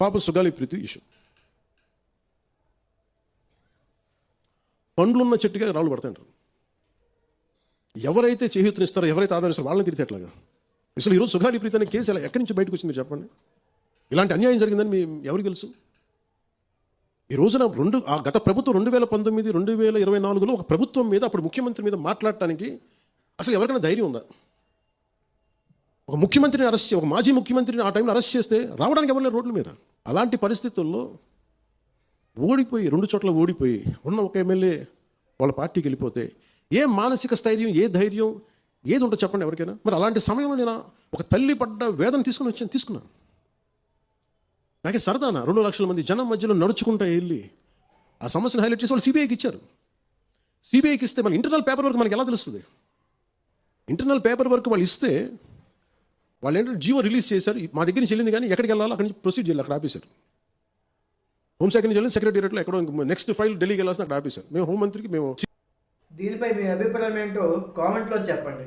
పాప సుగాలి ప్రీతి ఇష్యూ పండ్లున్న చెట్టుగా రాళ్ళు పడతాయంటారు. ఎవరైతే చేయూతనిస్తారో ఎవరైతే ఆదరిస్తారో వాళ్ళని తిరిగితే ఎట్లాగా? అసలు ఈరోజు సుగాలి ప్రీతి అనే కేసు ఎలా ఎక్కడి నుంచి బయటకు వచ్చింది చెప్పండి. ఇలాంటి అన్యాయం జరిగిందని మీ ఎవరికి తెలుసు? ఈ రోజున రెండు ఆ గత ప్రభుత్వం రెండు వేల పంతొమ్మిది రెండు వేల ఇరవై నాలుగులో ఒక ప్రభుత్వం మీద అప్పుడు ముఖ్యమంత్రి మీద మాట్లాడటానికి అసలు ఎవరికైనా ధైర్యం ఉందా? ఒక ముఖ్యమంత్రిని అరెస్ట్ చే ఒక మాజీ ముఖ్యమంత్రిని ఆ టైంలో అరెస్ట్ చేస్తే రావడానికి ఎవరు లేరు రోడ్ల మీద. అలాంటి పరిస్థితుల్లో ఓడిపోయి రెండు చోట్ల ఓడిపోయి ఉన్న ఒక ఎమ్మెల్యే వాళ్ళ పార్టీకి వెళ్ళిపోతే ఏ మానసిక స్థైర్యం ఏ ధైర్యం ఏది ఉంటుందో చెప్పండి ఎవరికైనా. మరి అలాంటి సమయంలో నేను ఒక తల్లి పడ్డ వేదన తీసుకుని వచ్చాను తీసుకున్నాను. నాకే సరదానా రెండు లక్షల మంది జనం మధ్యలో నడుచుకుంటూ వెళ్ళి ఆ సమస్యను హైలైట్ చేసి వాళ్ళు సిబిఐకి ఇచ్చారు. సిబిఐకి ఇస్తే మన ఇంటర్నల్ పేపర్ వర్క్ మనకి ఎలా తెలుస్తుంది? ఇంటర్నల్ పేపర్ వర్క్ వాళ్ళు ఇస్తే వాళ్ళు ఏంటంటే జీవో రిలీజ్ చేశారు. మా దగ్గర నుంచి వెళ్ళింది కానీ ఎక్కడికి వెళ్ళాలో అక్కడి నుంచి ప్రొసీడ్ చేయాలి అక్కడ ఆపేశారు. హోంశాఖ నుంచి వెళ్ళింది సెక్రటేరియట్లో ఎక్కడో నెక్స్ట్ ఫైల్ ఢిల్లీకి వెళ్ళాల్సిన అక్కడ ఆపేశారు. మేము హోంమంత్రికి మేము దీనిపై మీ అభిప్రాయం ఏంటో కామెంట్లో చెప్పండి.